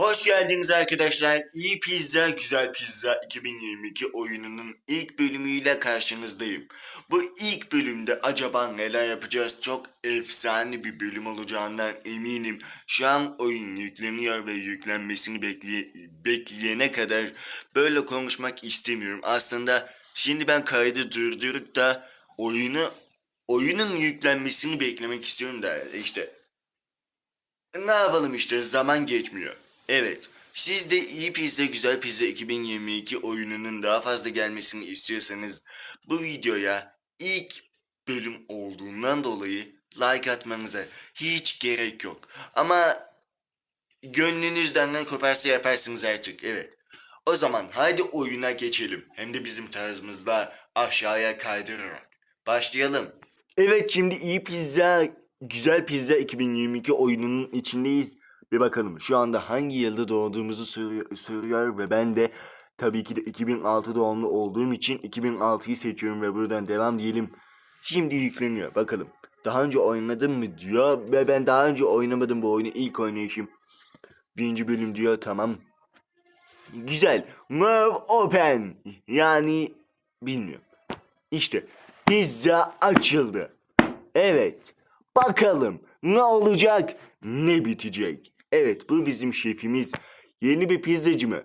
Hoş geldiniz arkadaşlar. İyi Pizza Güzel Pizza 2022 oyununun ilk bölümüyle karşınızdayım. Bu ilk bölümde acaba neler yapacağız? Çok efsane bir bölüm olacağından eminim. Şu an oyun yükleniyor ve yüklenmesini bekle bekleyene kadar böyle konuşmak istemiyorum. Aslında şimdi ben kaydı durdurup da oyunu oyunun yüklenmesini beklemek istiyorum da işte ne yapalım işte zaman geçmiyor. Evet. Siz de iyi pizza güzel pizza 2022 oyununun daha fazla gelmesini istiyorsanız bu videoya ilk bölüm olduğundan dolayı like atmanıza hiç gerek yok. Ama gönlünüzden ne koparsa yaparsınız artık evet. O zaman haydi oyuna geçelim. Hem de bizim tarzımızda aşağıya kaydırarak. Başlayalım. Evet şimdi iyi pizza, güzel pizza 2022 oyununun içindeyiz. Bir bakalım şu anda hangi yılda doğduğumuzu soruyor, ve ben de tabii ki de 2006 doğumlu olduğum için 2006'yı seçiyorum ve buradan devam diyelim. Şimdi yükleniyor bakalım. Daha önce oynadın mı diyor ve ben daha önce oynamadım bu oyunu ilk oynayışım. Birinci bölüm diyor tamam. Güzel. Move open. Yani bilmiyorum. İşte pizza açıldı. Evet. Bakalım ne olacak ne bitecek. Evet bu bizim şefimiz. Yeni bir pizzacı mı?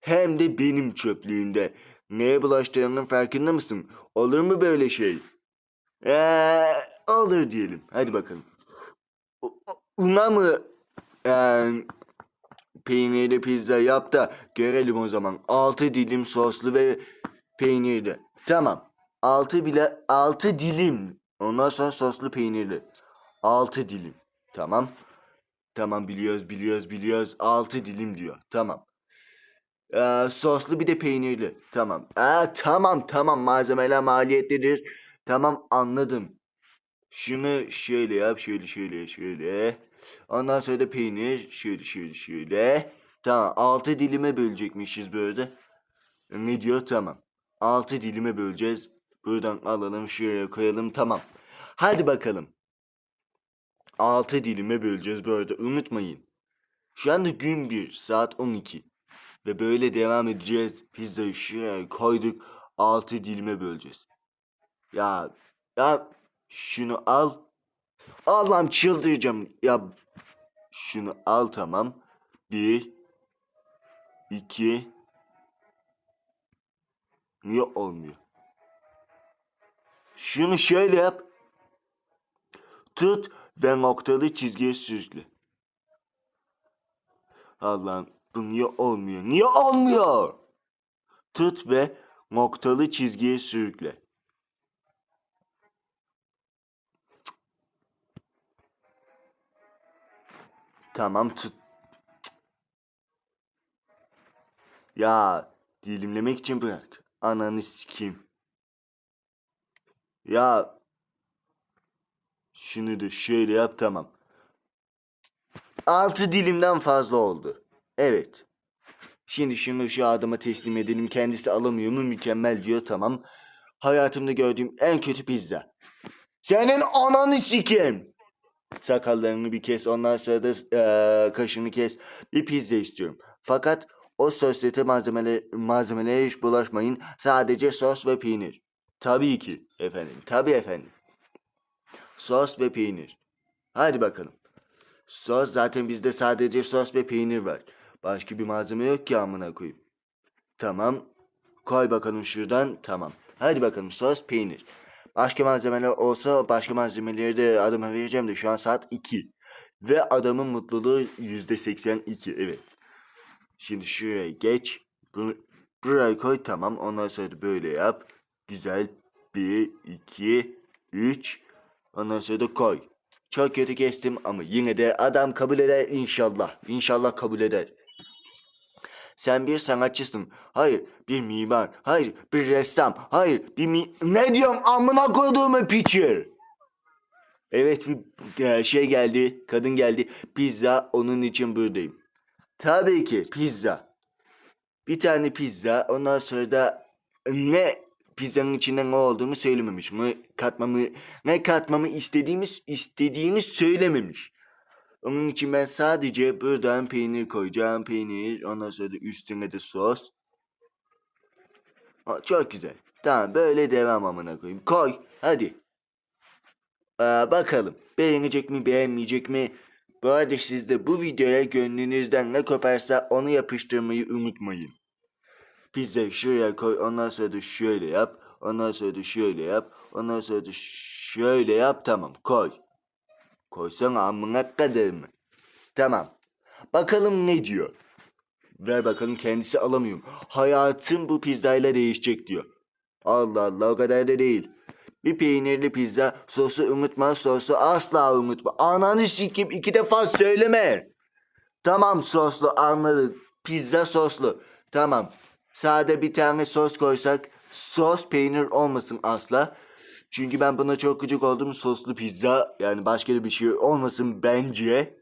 Hem de benim çöplüğümde. Neye bulaştığının farkında mısın? Olur mu böyle şey? Ee, olur diyelim. Hadi bakalım. Una mı? Ee, peynirli pizza yap da görelim o zaman. Altı dilim soslu ve peynirli. Tamam. Altı bile altı dilim. Ondan sonra soslu peynirli. Altı dilim. Tamam. Tamam biliyoruz biliyoruz biliyoruz. Altı dilim diyor. Tamam. Ee, soslu bir de peynirli. Tamam. Aa, tamam tamam malzemeler maliyetlidir. Tamam anladım. Şunu şöyle yap şöyle şöyle şöyle. Ondan sonra da peynir şöyle şöyle şöyle. Tamam altı dilime bölecekmişiz böyle. Ne diyor tamam. Altı dilime böleceğiz. Buradan alalım şuraya koyalım tamam. Hadi bakalım. Altı dilime böleceğiz bu arada unutmayın. Şu anda gün 1 saat 12. Ve böyle devam edeceğiz. Pizzayı şuraya koyduk. Altı dilime böleceğiz. Ya ya şunu al. Allah'ım çıldıracağım. Ya şunu al tamam. Bir. iki. Niye olmuyor? Şunu şöyle yap. Tut ve noktalı çizgiye sürükle. Allah'ım bu niye olmuyor? Niye olmuyor? Tut ve noktalı çizgiye sürükle. Tamam tut. Ya dilimlemek için bırak. Ananı sikeyim. Ya şunu da şöyle yap tamam. Altı dilimden fazla oldu. Evet. Şimdi şunu şu adama teslim edelim. Kendisi alamıyor mu mükemmel diyor tamam. Hayatımda gördüğüm en kötü pizza. Senin ananı sikeyim. Sakallarını bir kes ondan sonra da eee, kaşını kes. Bir pizza istiyorum. Fakat o sosyete malzemeler, malzemelere hiç bulaşmayın. Sadece sos ve peynir. Tabii ki efendim. Tabii efendim. Sos ve peynir. Hadi bakalım. Sos zaten bizde sadece sos ve peynir var. Başka bir malzeme yok ki amına koyayım. Tamam. Koy bakalım şuradan. Tamam. Hadi bakalım sos peynir. Başka malzemeler olsa başka malzemeleri de adama vereceğim de şu an saat 2. Ve adamın mutluluğu %82. Evet. Şimdi şuraya geç. Bunu buraya koy tamam. Ondan sonra böyle yap. Güzel. 1, 2, 3. Ondan sonra da koy. Çok kötü kestim ama yine de adam kabul eder inşallah. İnşallah kabul eder. Sen bir sanatçısın. Hayır, bir mimar. Hayır, bir ressam. Hayır, bir mi... Ne diyorum amına koyduğumu piçi. Evet bir e, şey geldi. Kadın geldi. Pizza onun için buradayım. Tabii ki pizza. Bir tane pizza. Ondan sonra da ne pizzanın içinde ne olduğunu söylememiş. Ne katmamı ne katmamı istediğimiz istediğini söylememiş. Onun için ben sadece buradan peynir koyacağım. Peynir. Ondan sonra da üstüne de sos. Aa, çok güzel. Tamam böyle devam amına koyayım. Koy. Hadi. Aa, bakalım. Beğenecek mi beğenmeyecek mi? Bu arada siz de bu videoya gönlünüzden ne koparsa onu yapıştırmayı unutmayın. Pizza şuraya koy. Ondan sonra da şöyle yap. Ondan sonra da şöyle yap. Ondan sonra da şöyle yap. Tamam koy. Koysana amına kadar mı? Tamam. Bakalım ne diyor. Ver bakalım kendisi alamıyorum. Hayatım bu pizzayla değişecek diyor. Allah Allah o kadar da değil. Bir peynirli pizza sosu unutma sosu asla unutma. Ananı sikip iki defa söyleme. Tamam soslu anladık. Pizza soslu. Tamam. Sade bir tane sos koysak sos peynir olmasın asla. Çünkü ben buna çok gıcık oldum. Soslu pizza yani başka bir şey olmasın bence.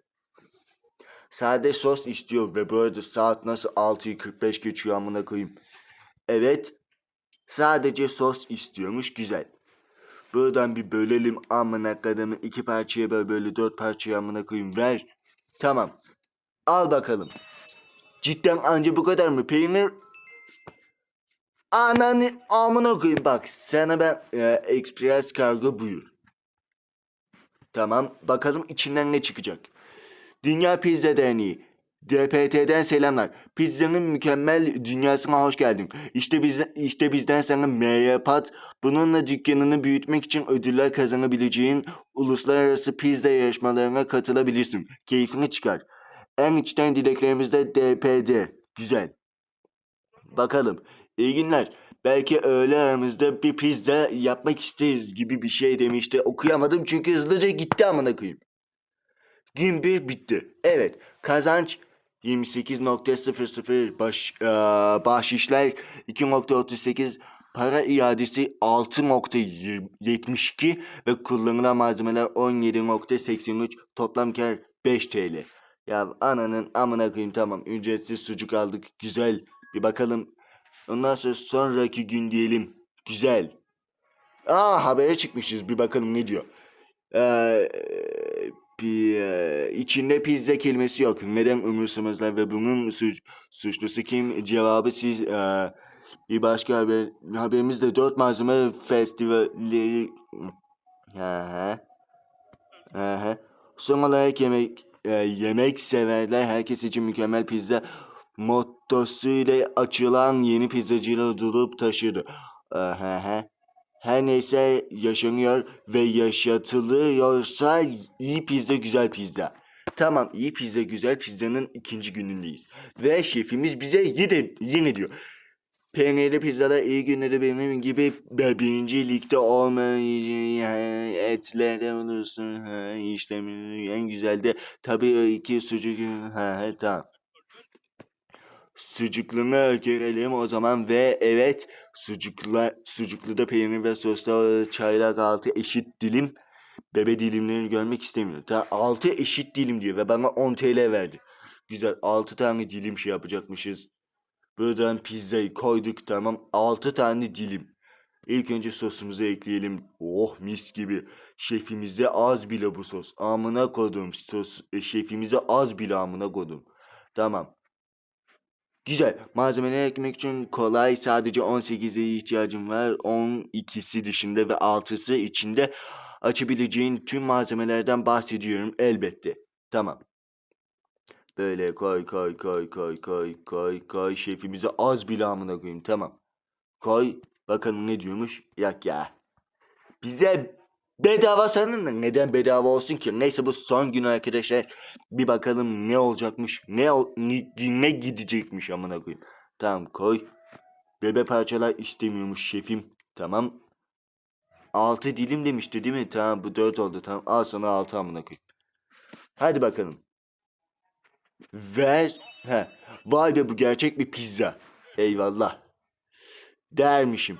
Sade sos istiyor ve bu arada saat nasıl 6'yı 45 geçiyor amına koyayım. Evet. Sadece sos istiyormuş güzel. Buradan bir bölelim amına kadını iki parçaya böyle böyle dört parçaya amına koyayım ver. Tamam. Al bakalım. Cidden anca bu kadar mı? Peynir Ananı amına koyayım bak sana ben e, express kargo buyur. Tamam bakalım içinden ne çıkacak. Dünya Pizza Derneği. DPT'den selamlar. Pizzanın mükemmel dünyasına hoş geldin. İşte biz işte bizden sana meyapat. Bununla dükkanını büyütmek için ödüller kazanabileceğin uluslararası pizza yarışmalarına katılabilirsin. Keyfini çıkar. En içten dileklerimiz de DPD. Güzel. Bakalım. İyi günler. Belki öğle aramızda bir pizza yapmak isteriz gibi bir şey demişti. Okuyamadım çünkü hızlıca gitti amına koyayım. Gün bir bitti. Evet. Kazanç 28.00 baş, eee, bahşişler 2.38 para iadesi 6.72 ve kullanılan malzemeler 17.83 toplam kar 5 TL. Ya ananın amına koyayım tamam ücretsiz sucuk aldık güzel bir bakalım. Ondan sonra sonraki gün diyelim güzel. Aa habere çıkmışız bir bakalım ne diyor. Ee, bir, e, içinde pizza kelimesi yok. Neden umursamazlar ve bunun suç, suçlusu kim? Cevabı siz e, bir başka haber haberimizde dört malzeme festivalleri. Hı hı. Son olarak yemek e, yemek severler herkes için mükemmel pizza mottosuyla açılan yeni pizzacılar durup taşıdı. Hı hı. Her neyse yaşanıyor ve yaşatılıyorsa iyi pizza güzel pizza. Tamam iyi pizza güzel pizzanın ikinci günündeyiz. Ve şefimiz bize yine, yine diyor. Peynirli pizzada iyi günleri benim gibi birinci ligde olmayan etlerde olursun. Ha, işlemin en güzel de tabii iki sucuk. Ha, tamam. Sucukluğunu görelim o zaman ve evet sucukla sucukluda peynir ve sosla çaylak altı eşit dilim bebe dilimlerini görmek istemiyorum. Ta 6 eşit dilim diyor ve bana 10 TL verdi. Güzel 6 tane dilim şey yapacakmışız. Buradan pizzayı koyduk tamam 6 tane dilim. İlk önce sosumuzu ekleyelim. Oh mis gibi. Şefimize az bile bu sos. Amına kodum sos. E, şefimize az bile amına kodum. Tamam. Güzel. Malzemeleri eklemek için kolay. Sadece 18'e ihtiyacım var. 12'si dışında ve 6'sı içinde açabileceğin tüm malzemelerden bahsediyorum elbette. Tamam. Böyle koy koy koy koy koy koy koy şefimize az bile amına koyayım tamam. Koy bakalım ne diyormuş. Yak ya. Bize bedava sanın da neden bedava olsun ki? Neyse bu son gün arkadaşlar. Bir bakalım ne olacakmış. Ne ne, ne gidecekmiş amına koyayım. Tamam koy. Bebe parçalar istemiyormuş şefim. Tamam. Altı dilim demişti değil mi? Tamam bu dört oldu. Tamam al sana altı amına koyayım. Hadi bakalım. Ver. He. Vay be bu gerçek bir pizza. Eyvallah. Dermişim.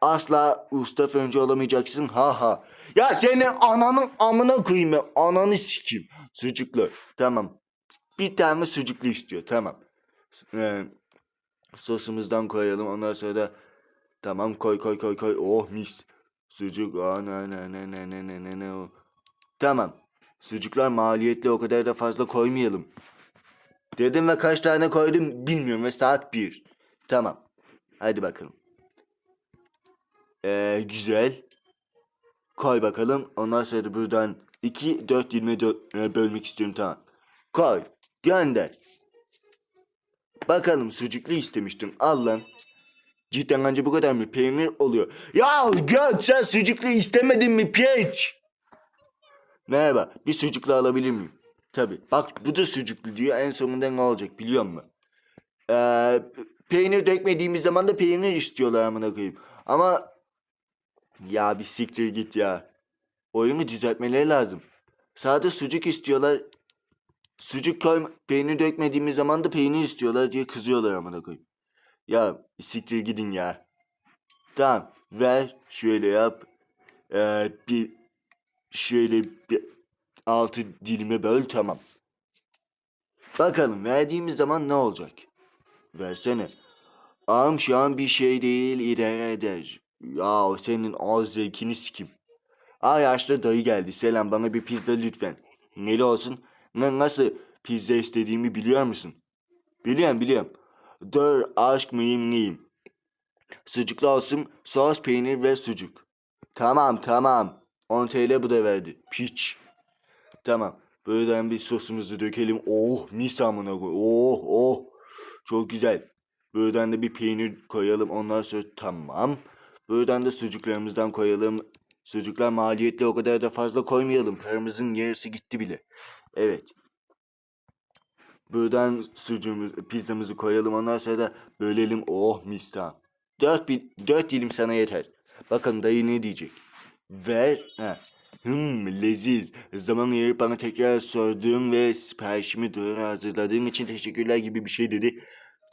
Asla usta fönce olamayacaksın ha ha. Ya senin ananın amına koyayım ya. Ananı sikeyim. Sucuklu. Tamam. Bir tane sucuklu istiyor. Tamam. Ee, sosumuzdan koyalım. Ondan sonra da tamam koy koy koy koy. Oh mis. Sucuk. Ana ne ne ne ne ne ne ne. Tamam. Sucuklar maliyetli o kadar da fazla koymayalım. Dedim ve kaç tane koydum bilmiyorum ve saat bir. Tamam. Hadi bakalım. Ee, güzel. Koy bakalım. Ondan sonra da buradan 2 4 dilime dö- e, bölmek istiyorum tamam. Koy. Gönder. Bakalım sucuklu istemiştim. Al lan. Cidden anca bu kadar mı? Peynir oluyor. Ya göt sen sucuklu istemedin mi piç? Merhaba. Bir sucuklu alabilir miyim? Tabi. Bak bu da sucuklu diyor. En sonunda ne olacak biliyor musun? Ee, peynir dökmediğimiz zaman da peynir istiyorlar amına koyayım. Ama ya bir siktir git ya. Oyunu düzeltmeleri lazım. Sade sucuk istiyorlar. Sucuk koy peynir dökmediğimiz zaman da peynir istiyorlar diye kızıyorlar amına koyayım. Ya bir siktir gidin ya. Tamam ver şöyle yap. Ee, bir şöyle bir altı dilime böl tamam. Bakalım verdiğimiz zaman ne olacak? Versene. Ağam şu an bir şey değil idare eder. Ya senin ağız zevkini sikim. Aa yaşlı dayı geldi. Selam bana bir pizza lütfen. Neli olsun? Na- nasıl pizza istediğimi biliyor musun? Biliyorum biliyorum. Dur aşk mıyım neyim? Sucuklu olsun sos peynir ve sucuk. Tamam tamam. 10 TL bu da verdi. Piç. Tamam. Buradan bir sosumuzu dökelim. Oh mis amına koy. Oh oh. Çok güzel. Buradan da bir peynir koyalım. Ondan sonra tamam. Buradan da sucuklarımızdan koyalım. Sucuklar maliyetli o kadar da fazla koymayalım. Paramızın yarısı gitti bile. Evet. Buradan sucuğumuz, pizzamızı koyalım. Ondan sonra da bölelim. Oh mis tamam. Dört, bil- dört dilim sana yeter. Bakın dayı ne diyecek. Ver. Ha. Hmm leziz. Zaman ayırıp bana tekrar sorduğun ve siparişimi doğru hazırladığın için teşekkürler gibi bir şey dedi.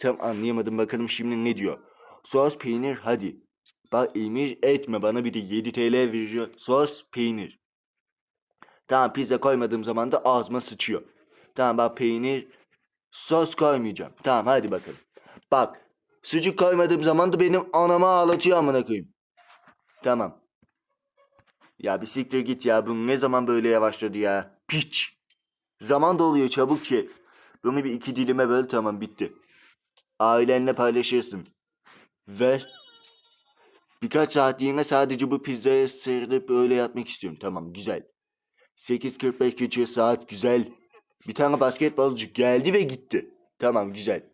Tam anlayamadım bakalım şimdi ne diyor. Sos peynir hadi. Bak emir etme bana bir de 7 TL veriyor. Sos peynir. Tamam pizza koymadığım zaman da ağzıma sıçıyor. Tamam bak peynir sos koymayacağım. Tamam hadi bakalım. Bak sucuk koymadığım zaman da benim anama ağlatıyor amına koyayım. Tamam. Ya bir siktir git ya. Bu ne zaman böyle yavaşladı ya? Piç. Zaman doluyor çabuk ki. Bunu bir iki dilime böl tamam bitti. Ailenle paylaşırsın. Ver. Birkaç saatliğine sadece bu pizzaya sırılıp öyle yatmak istiyorum. Tamam güzel. 8.45 geçiyor saat güzel. Bir tane basketbolcu geldi ve gitti. Tamam güzel.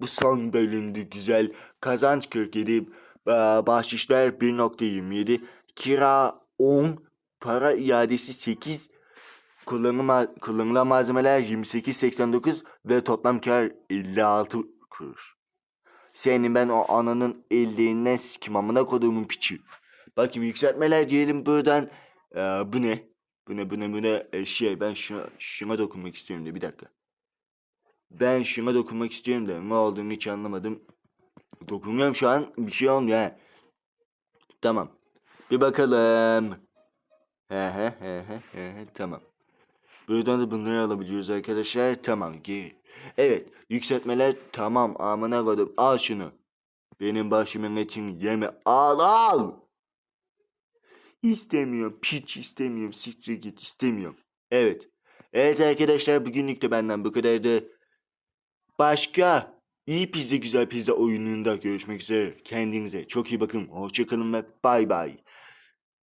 Bu son bölümdü güzel. Kazanç 47. eee, Bahşişler 1.27. Kira 10. Para iadesi 8. Kullanıma, kullanılan malzemeler 28.89 ve toplam kar 56 kuruş. Senin ben o ananın ellerinden sikim amına koduğumun piçi. Bakayım yükseltmeler diyelim buradan. Ee, bu ne? Bu ne bu ne bu ne? Ee, şey ben şuna, şuna dokunmak istiyorum da bir dakika. Ben şuna dokunmak istiyorum da ne olduğunu hiç anlamadım. Dokunuyorum şu an bir şey olmuyor ha. Tamam. Bir bakalım. He he he he he he tamam. Buradan da bunları alabiliyoruz arkadaşlar. Tamam gir. Evet yükseltmeler tamam amına koydum. Al şunu. Benim başımın etini yeme. Al al. İstemiyorum. Piç istemiyorum. Siktir git istemiyorum. Evet. Evet arkadaşlar bugünlük de benden bu kadardı. Başka iyi pizza güzel pizza oyununda görüşmek üzere. Kendinize çok iyi bakın. Hoşçakalın ve bay bay.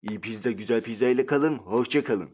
İyi pizza güzel pizza ile kalın. Hoşçakalın.